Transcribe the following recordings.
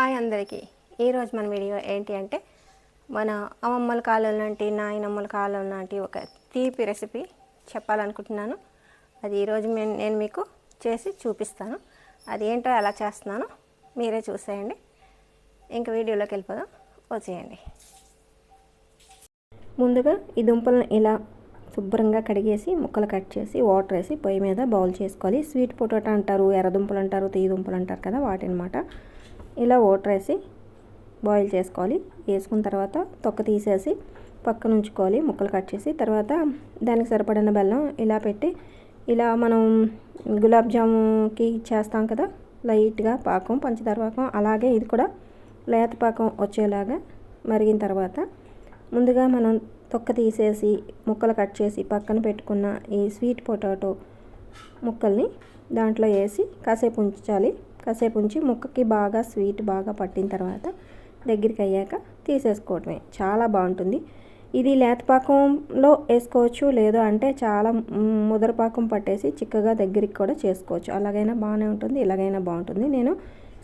Hi అందరికీ. ఈరోజు మన వీడియో ఏంటి అంటే మన అమ్మమ్మల కాలం లాంటి నాయనమ్మల కాలం లాంటి ఒక తీపి రెసిపీ చెప్పాలనుకుంటున్నాను. అది ఈరోజు నేను నేను మీకు చేసి చూపిస్తాను. అది ఏంటో ఎలా చేస్తున్నానో మీరే చూసేయండి. ఇంకా వీడియోలోకి వెళ్ళిపోదాం. వచ్చేయండి. ముందుగా ఈ దుంపలను ఇలా శుభ్రంగా కడిగేసి ముక్కలు కట్ చేసి వాటర్ వేసి పొయ్యి మీద బౌల్ చేసుకోవాలి. స్వీట్ పొటాటో అంటారు ఎర్రదుంపలు అంటారు తీయ దుంపలు అంటారు కదా వాటి అనమాట ఇలా ఓటరేసి బాయిల్ చేసుకోవాలి. వేసుకున్న తర్వాత తొక్క తీసేసి పక్కన ఉంచుకోవాలి. ముక్కలు కట్ చేసి తర్వాత దానికి సరిపడిన బెల్లం ఇలా పెట్టి ఇలా మనం గులాబ్ జాముకి చేస్తాం కదా లైట్గా పాకం పంచదార పాకం అలాగే ఇది కూడా లేత పాకం వచ్చేలాగా మరిగిన తర్వాత ముందుగా మనం తొక్క తీసేసి ముక్కలు కట్ చేసి పక్కన పెట్టుకున్న ఈ స్వీట్ పొటాటో ముక్కల్ని దాంట్లో వేసి కాసేపు ఉంచాలి. కాసేపు ఉంచి ముక్కకి బాగా స్వీట్ బాగా పట్టిన తర్వాత దగ్గరికి అయ్యాక తీసేసుకోవటమే చాలా బాగుంటుంది. ఇది లేతపాకంలో వేసుకోవచ్చు లేదు అంటే చాలా ముదరపాకం పట్టేసి చిక్కగా దగ్గరికి కూడా చేసుకోవచ్చు. అలాగైనా బాగానే ఉంటుంది ఇలాగైనా బాగుంటుంది. నేను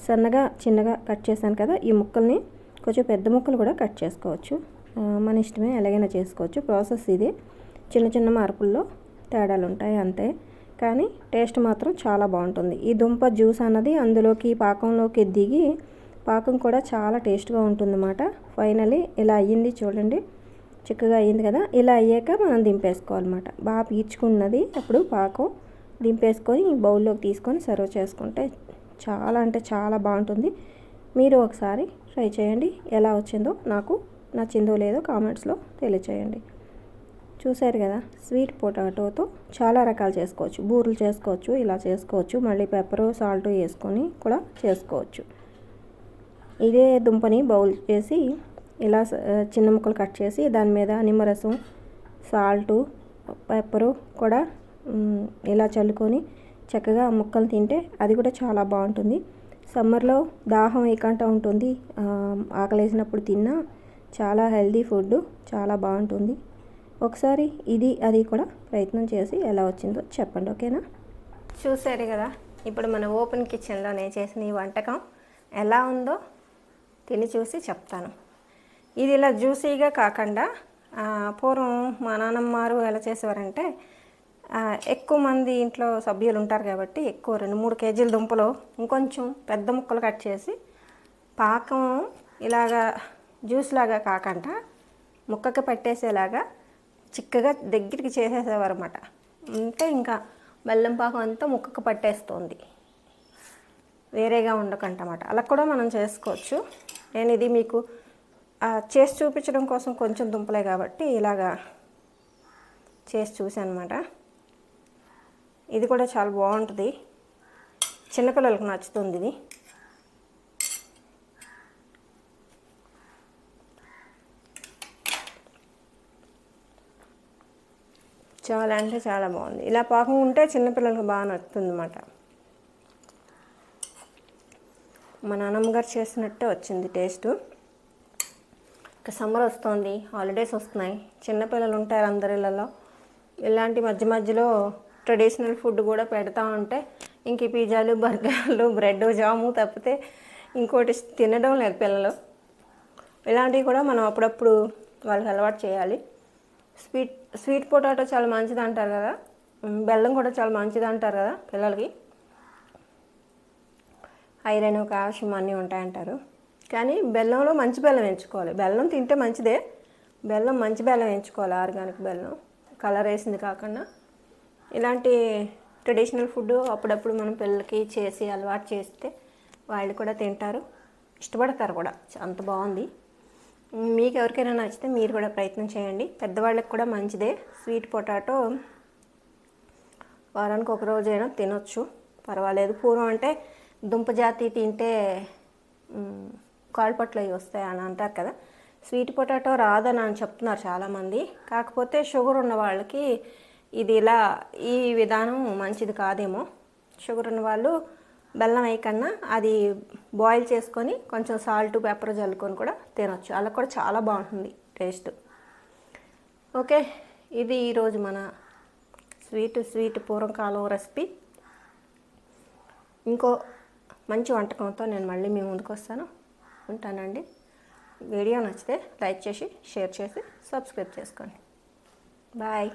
సన్నగా చిన్నగా కట్ చేశాను కదా ఈ ముక్కల్ని కొంచెం పెద్ద ముక్కలు కూడా కట్ చేసుకోవచ్చు. మన ఇష్టమే ఎలాగైనా చేసుకోవచ్చు. ప్రాసెస్ ఇది. చిన్న చిన్న మార్పుల్లో తేడాలు ఉంటాయి అంతే. కానీ టేస్ట్ మాత్రం చాలా బాగుంటుంది. ఈ దుంప జ్యూస్ అన్నది అందులోకి పాకంలోకి దిగి పాకం కూడా చాలా టేస్ట్గా ఉంటుందన్నమాట. ఫైనలీ ఇలా అయ్యింది చూడండి. చిక్కగా అయ్యింది కదా. ఇలా అయ్యాక మనం దింపేసుకోవాలన్నమాట. బాగా పీల్చుకున్నది అప్పుడు పాకం దింపేసుకొని బౌల్లోకి తీసుకొని సర్వ్ చేసుకుంటే చాలా అంటే చాలా బాగుంటుంది. మీరు ఒకసారి ట్రై చేయండి. ఎలా వచ్చిందో నాకు నచ్చిందో లేదో కామెంట్స్లో తెలియచేయండి. చూసారు కదా స్వీట్ పొటాటోతో చాలా రకాలు చేసుకోవచ్చు. బూరెలు చేసుకోవచ్చు ఇలా చేసుకోవచ్చు. మళ్ళీ పెప్పరు సాల్ట్ వేసుకొని కూడా చేసుకోవచ్చు. ఇదే దుంపని బౌల్ చేసి ఇలా చిన్న ముక్కలు కట్ చేసి దాని మీద నిమ్మరసం సాల్టు పెప్పరు కూడా ఇలా చల్లుకొని చక్కగా ముక్కలు తింటే అది కూడా చాలా బాగుంటుంది. సమ్మర్లో దాహం ఏకంట ఉంటుంది. ఆకలేసినప్పుడు తిన్నా చాలా హెల్దీ ఫుడ్ చాలా బాగుంటుంది. ఒకసారి ఇది అది కూడా ప్రయత్నం చేసి ఎలా వచ్చిందో చెప్పండి ఓకేనా? చూసారు కదా ఇప్పుడు మన ఓపెన్ కిచెన్లో నేను చేసిన ఈ వంటకం ఎలా ఉందో తిని చూసి చెప్తాను. ఇది ఇలా జ్యూసీగా కాకుండా పూర్వం మా నాన్నమ్మారు ఎలా చేసేవారంటే ఎక్కువ మంది ఇంట్లో సభ్యులు ఉంటారు కాబట్టి ఎక్కువ రెండు మూడు కేజీల దుంపలు ఇంకొంచెం పెద్ద ముక్కలు కట్ చేసి పాకం ఇలాగా జ్యూస్ లాగా కాకుండా ముక్కకి పట్టేసేలాగా చిక్కగా దగ్గరికి చేసేసేవారు అనమాట అంటే ఇంకా బెల్లం పాకం అంతా ముక్కకు పట్టేస్తుంది. వేరేగా ఉండకంటమాట. అలా కూడా మనం చేసుకోవచ్చు. నేను ఇది మీకు చేసి చూపించడం కోసం కొంచెం దుంపలే కాబట్టి ఇలాగా చేసి చూసాను అనమాట ఇది కూడా చాలా బాగుంటుంది. చిన్నపిల్లలకు నచ్చుతుంది ఇది. చాలా అంటే చాలా బాగుంది. ఇలా పాకం ఉంటే చిన్నపిల్లలకు బాగా నచ్చుతుంది అన్నమాట మా నాన్నమ్మ గారు చేసినట్టే వచ్చింది టేస్ట్. ఇక సమ్మర్ వస్తుంది హాలిడేస్ వస్తున్నాయి. చిన్నపిల్లలు ఉంటారు అందరిలలో ఇలాంటి మధ్య మధ్యలో ట్రెడిషనల్ ఫుడ్ కూడా పెడతా ఉంటే ఇంక పిజ్జాలు బర్గర్లు బ్రెడ్ జాము తప్పితే ఇంకోటి తినడం లేదు పిల్లలు. ఇలాంటివి కూడా మనం అప్పుడప్పుడు వాళ్ళకి అలవాటు చేయాలి. స్వీట్ స్వీట్ పొటాటో చాలా మంచిది అంటారు కదా బెల్లం కూడా చాలా మంచిది అంటారు కదా పిల్లలకి? ఐరన్ కాల్షియం అన్నీ ఉంటాయంటారు. కానీ బెల్లంలో మంచి బెల్లం ఎంచుకోవాలి. బెల్లం తింటే మంచిదే. బెల్లం మంచి బెల్లం ఎంచుకోవాలి ఆర్గానిక్ బెల్లం. కలర్ వేసింది కాకుండా. ఇలాంటి ట్రెడిషనల్ ఫుడ్ అప్పుడప్పుడు మనం పిల్లలకి చేసి అలవాటు చేస్తే వాళ్ళు కూడా తింటారు. ఇష్టపడతారు కూడా. అంత బాగుంది. మీకు ఎవరికైనా నచ్చితే మీరు కూడా ప్రయత్నం చేయండి. పెద్దవాళ్ళకి కూడా మంచిదే. స్వీట్ పొటాటో వారానికి ఒక రోజైనా తినొచ్చు. పర్వాలేదు. పూర్వం అంటే దుంప జాతి తింటే కాల్పట్లు అవి వస్తాయి అని అంటారు కదా. స్వీట్ పొటాటో రాదని అని చెప్తున్నారు చాలామంది. కాకపోతే షుగర్ ఉన్న వాళ్ళకి ఇది ఇలా ఈ విధానం మంచిది కాదేమో. షుగర్ ఉన్న వాళ్ళు బెల్లం వేయకన్నా అది బాయిల్ చేసుకొని కొంచెం సాల్ట్ పెప్పర్ చల్లుకొని కూడా తినొచ్చు. అలా కూడా చాలా బాగుంటుంది టేస్ట్ ఓకే ఇది ఈరోజు మన స్వీట్ స్వీట్ పూర్వకాలం రెసిపీ ఇంకో మంచి వంటకంతో నేను మళ్ళీ మీ ముందుకు వస్తాను. ఉంటానండి. వీడియో నచ్చితే లైక్ చేసి షేర్ చేసి సబ్స్క్రైబ్ చేసుకోండి. బాయ్